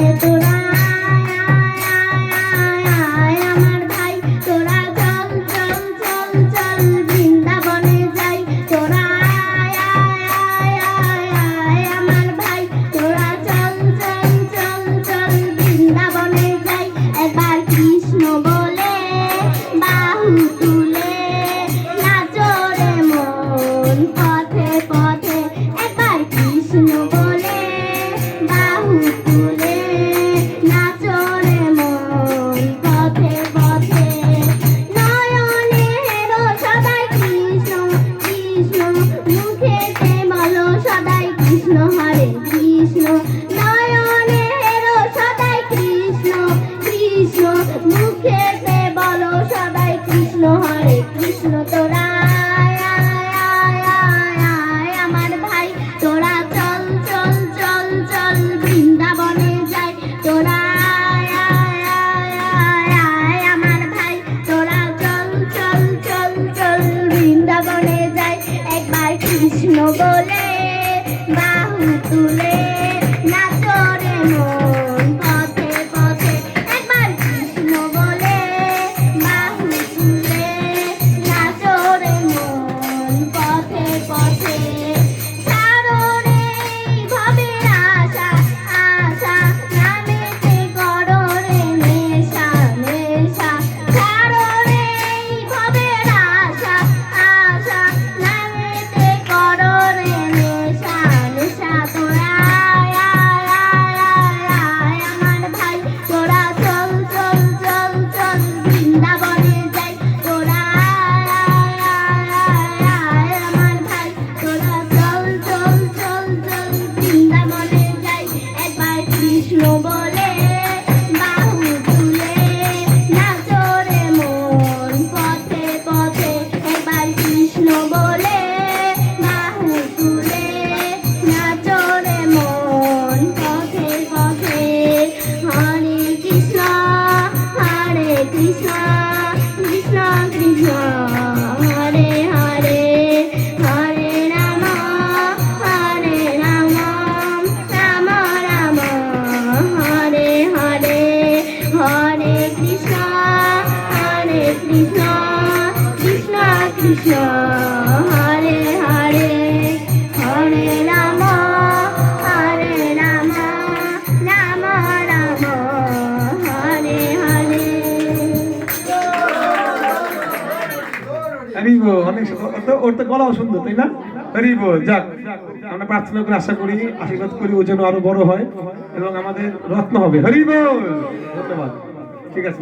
也不来 হরে কৃষ্ণ, তোরা, আমার ভাই। তোরা চল চল চল চল, বৃন্দাবনে যাই। তোরা, আমার ভাই। তোরা চল চল চল চল, বৃন্দাবনে যাই। একবার কৃষ্ণ বলে, বাহু তুলে nobody ওর তো গলাও সুন্দর, তাই না? হরি বল যাক, আমরা প্রার্থনা করে আশা করি, আশীর্বাদ করি ও যেন আরও বড় হয় এবং আমাদের রত্ন হবে। হরি ধন্যবাদ। ঠিক আছে।